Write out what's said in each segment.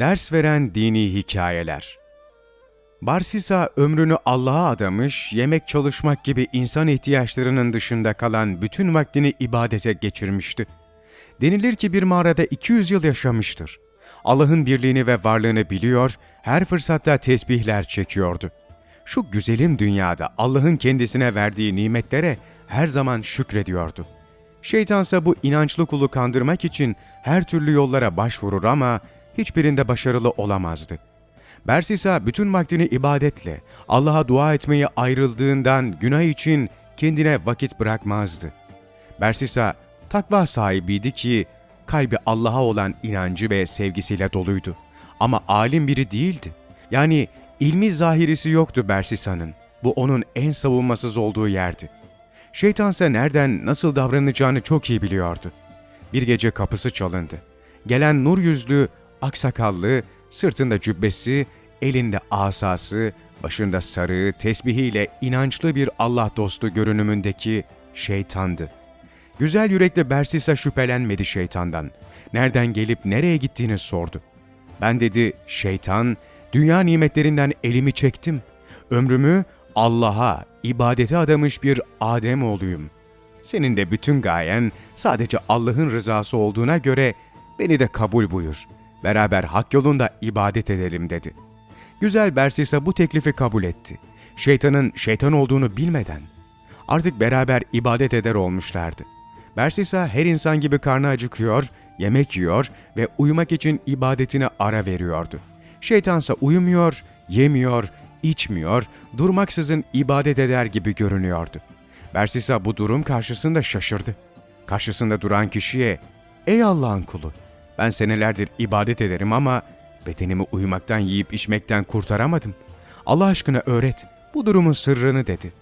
Ders veren dini hikayeler. Barsisa ömrünü Allah'a adamış, yemek çalışmak gibi insan ihtiyaçlarının dışında kalan bütün vaktini ibadete geçirmişti. Denilir ki bir mağarada 200 yıl yaşamıştır. Allah'ın birliğini ve varlığını biliyor, her fırsatta tesbihler çekiyordu. Şu güzelim dünyada Allah'ın kendisine verdiği nimetlere her zaman şükrediyordu. Şeytansa bu inançlı kulu kandırmak için her türlü yollara başvurur ama hiçbirinde başarılı olamazdı. Bersisa bütün vaktini ibadetle, Allah'a dua etmeye ayrıldığından günah için kendine vakit bırakmazdı. Bersisa takva sahibiydi ki kalbi Allah'a olan inancı ve sevgisiyle doluydu. Ama alim biri değildi. Yani ilmi zahirisi yoktu Bersisa'nın. Bu onun en savunmasız olduğu yerdi. Şeytansa nereden nasıl davranacağını çok iyi biliyordu. Bir gece kapısı çalındı. Gelen nur yüzlü, aksakallı, sırtında cübbesi, elinde asası, başında sarığı, tesbihiyle inançlı bir Allah dostu görünümündeki şeytandı. Güzel yürekli Bersisa şüphelenmedi şeytandan. Nereden gelip nereye gittiğini sordu. Ben dedi, şeytan, dünya nimetlerinden elimi çektim. Ömrümü Allah'a, ibadete adamış bir Adem oğluyum. Senin de bütün gayen sadece Allah'ın rızası olduğuna göre beni de kabul buyur. Beraber hak yolunda ibadet edelim dedi. Güzel Bersisa bu teklifi kabul etti. Şeytanın şeytan olduğunu bilmeden. Artık beraber ibadet eder olmuşlardı. Bersisa her insan gibi karnı acıkıyor, yemek yiyor ve uyumak için ibadetine ara veriyordu. Şeytansa uyumuyor, yemiyor, içmiyor, durmaksızın ibadet eder gibi görünüyordu. Bersisa bu durum karşısında şaşırdı. Karşısında duran kişiye, ''Ey Allah'ın kulu, ben senelerdir ibadet ederim ama bedenimi uyumaktan yiyip içmekten kurtaramadım. Allah aşkına öğret, bu durumun sırrını.'' dedi.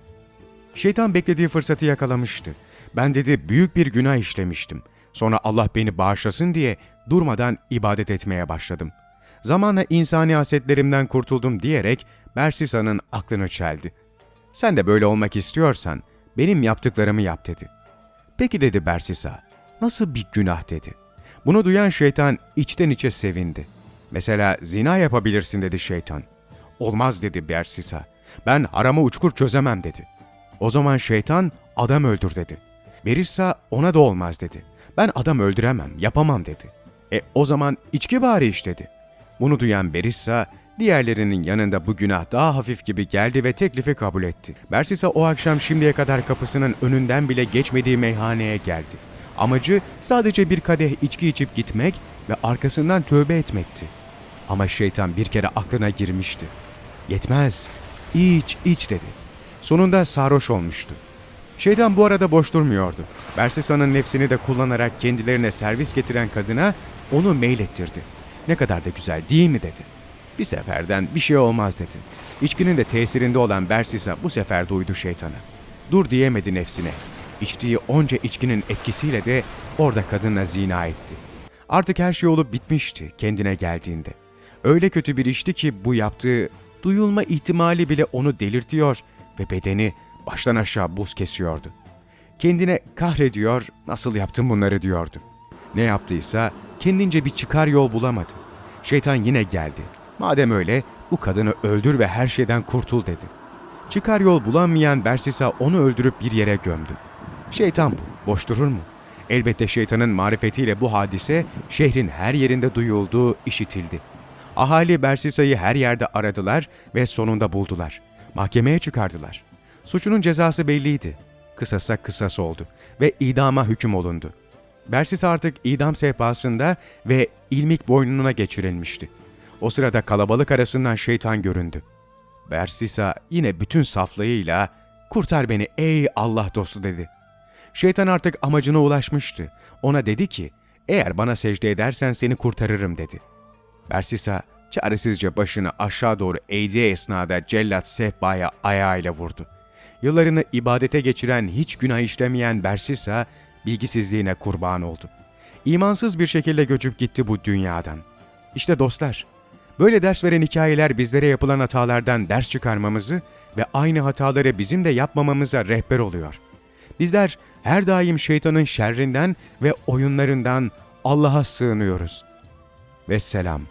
Şeytan beklediği fırsatı yakalamıştı. Ben dedi büyük bir günah işlemiştim. Sonra Allah beni bağışlasın diye durmadan ibadet etmeye başladım. Zamanla insani hasetlerimden kurtuldum diyerek Bersisa'nın aklını çeldi. Sen de böyle olmak istiyorsan benim yaptıklarımı yap dedi. Peki dedi Bersisa, nasıl bir günah dedi. Bunu duyan şeytan içten içe sevindi. Mesela zina yapabilirsin dedi şeytan. Olmaz dedi Bersisa. Ben haramı uçkur çözemem dedi. O zaman şeytan adam öldür dedi. Berissa ona da olmaz dedi. Ben adam öldüremem, yapamam dedi. E o zaman içki bari iş dedi. Bunu duyan Berissa diğerlerinin yanında bu günah daha hafif gibi geldi ve teklifi kabul etti. Bersisa o akşam şimdiye kadar kapısının önünden bile geçmediği meyhaneye geldi. Amacı sadece bir kadeh içki içip gitmek ve arkasından tövbe etmekti. Ama şeytan bir kere aklına girmişti. Yetmez, iç iç dedi. Sonunda sarhoş olmuştu. Şeytan bu arada boş durmuyordu. Bersisa'nın nefsini de kullanarak kendilerine servis getiren kadına onu meylettirdi. Ne kadar da güzel değil mi dedi. Bir seferden bir şey olmaz dedi. İçkinin de tesirinde olan Bersisa bu sefer duydu şeytana. Dur diyemedi nefsine. İçtiği onca içkinin etkisiyle de orada kadınla zina etti. Artık her şey olup bitmişti kendine geldiğinde. Öyle kötü bir işti ki bu yaptığı duyulma ihtimali bile onu delirtiyor ve bedeni baştan aşağı buz kesiyordu. Kendine kahrediyor, nasıl yaptım bunları diyordu. Ne yaptıysa kendince bir çıkar yol bulamadı. Şeytan yine geldi. Madem öyle bu kadını öldür ve her şeyden kurtul dedi. Çıkar yol bulamayan Bersisa onu öldürüp bir yere gömdü. Şeytan bu, boş durur mu? Elbette şeytanın marifetiyle bu hadise şehrin her yerinde duyuldu, işitildi. Ahali Bersisa'yı her yerde aradılar ve sonunda buldular. Mahkemeye çıkardılar. Suçunun cezası belliydi. Kısasa kısas oldu ve idama hüküm olundu. Bersisa artık idam sehpasında ve ilmik boynuna geçirilmişti. O sırada kalabalık arasından şeytan göründü. Bersisa yine bütün saflığıyla "Kurtar beni ey Allah dostu." dedi. Şeytan artık amacına ulaşmıştı. Ona dedi ki, "Eğer bana secde edersen seni kurtarırım." dedi. Bersisa çaresizce başını aşağı doğru eğdiği esnada cellat sehpaya ayağıyla vurdu. Yıllarını ibadete geçiren, hiç günah işlemeyen Bersisa, bilgisizliğine kurban oldu. İmansız bir şekilde göçüp gitti bu dünyadan. İşte dostlar, böyle ders veren hikayeler bizlere yapılan hatalardan ders çıkarmamızı ve aynı hataları bizim de yapmamamıza rehber oluyor. Bizler her daim şeytanın şerrinden ve oyunlarından Allah'a sığınıyoruz. Vesselam.